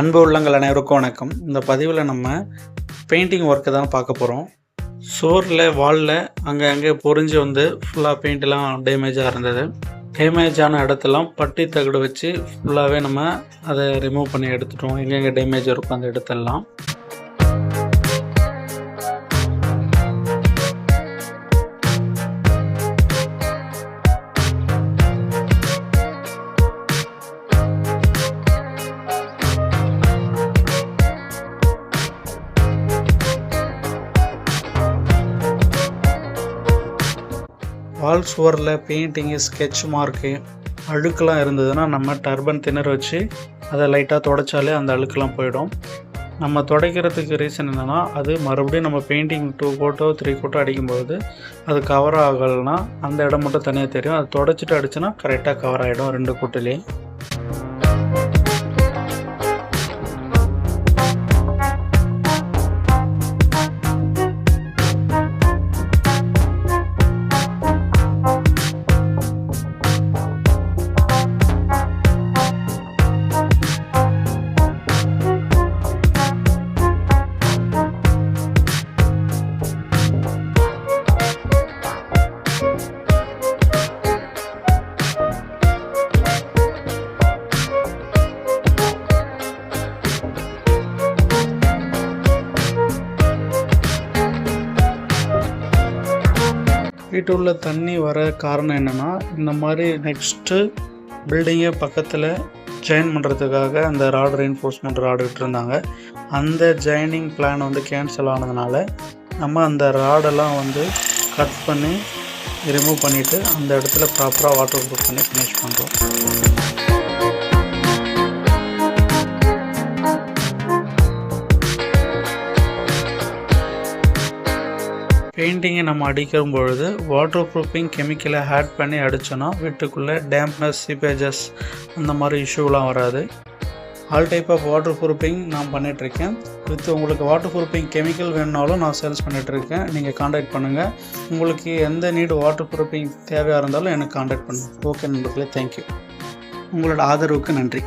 அன்பு உள்ளங்கள் அனைவருக்கும் வணக்கம். இந்த பதிவில் நம்ம பெயிண்டிங் ஒர்க்கு தான் பார்க்க போகிறோம் சோரில் வாலில் அங்கே அங்கே பொறிஞ்சு வந்து ஃபுல்லாக பெயிண்ட்லாம் டேமேஜாக இருந்தது. டேமேஜான இடத்தெல்லாம் பட்டி தகடு வச்சு ஃபுல்லாகவே நம்ம அதை ரிமூவ் பண்ணி எடுத்துட்டோம். எங்கெங்கே டேமேஜ் இருக்கும் அந்த இடத்தெல்லாம். வால் சுவரில் பெயிண்டிங்கு ஸ்கெட்ச் மார்க்கு அழுக்கெலாம் இருந்ததுன்னா நம்ம டர்பன் திணற வச்சு அதை லைட்டாக தொடச்சாலே அந்த அழுக்கெலாம் போயிடும். நம்ம துடைக்கிறதுக்கு ரீசன் என்னென்னா அது மறுபடியும் நம்ம பெயிண்டிங் டூ கோட்டோ த்ரீ கோட்டோ அடிக்கும்போது அது கவர் ஆகலைன்னா அந்த இடம் மட்டும் தனியாக தெரியும். அது தொடச்சிட்டு அடிச்சுன்னா கரெக்டாக கவர் ஆகிடும் ரெண்டு கோட்டிலையும். வீட்டு உள்ள தண்ணி வர காரணம் என்னென்னா இந்த மாதிரி நெக்ஸ்ட்டு பில்டிங்கே பக்கத்தில் ஜாயின் பண்ணுறதுக்காக அந்த ராடு ரெயின்ஃபோர்ஸ்மெண்ட் ராடு விட்டுருந்தாங்க. அந்த ஜாயினிங் பிளான் வந்து கேன்சல் ஆனதுனால நம்ம அந்த ராடெல்லாம் வந்து கட் பண்ணி ரிமூவ் பண்ணிவிட்டு அந்த இடத்துல ப்ராப்பராக வாட்டர் ப்ரூஃப் பண்ணி ஃபினிஷ் பண்ணுறோம் பெயிண்டிங்கை நம்ம அடிக்கும் பொழுது வாட்டர் ப்ரூஃபிங் கெமிக்கலை ஆட் பண்ணி அடித்தோன்னா வீட்டுக்குள்ளே டேம்ப்னஸ் சீப்பேஜஸ் அந்த மாதிரி இஷ்யூலாம் வராது. All type of water proofing நான் பண்ணிகிட்ருக்கேன் வித் உங்களுக்கு வாட்டர் ப்ரூஃபிங் கெமிக்கல் வேணுனாலும் நான் சேல்ஸ் பண்ணிகிட்ருக்கேன் நீங்கள் காண்டாக்ட் பண்ணுங்கள் உங்களுக்கு எந்த நீடு வாட்டர் ப்ரூஃபிங் தேவையாக இருந்தாலும் எனக்கு காண்டாக்ட் பண்ணுங்கள் ஓகே நண்பர்களே தேங்க்யூ உங்களோட ஆதரவுக்கு நன்றி.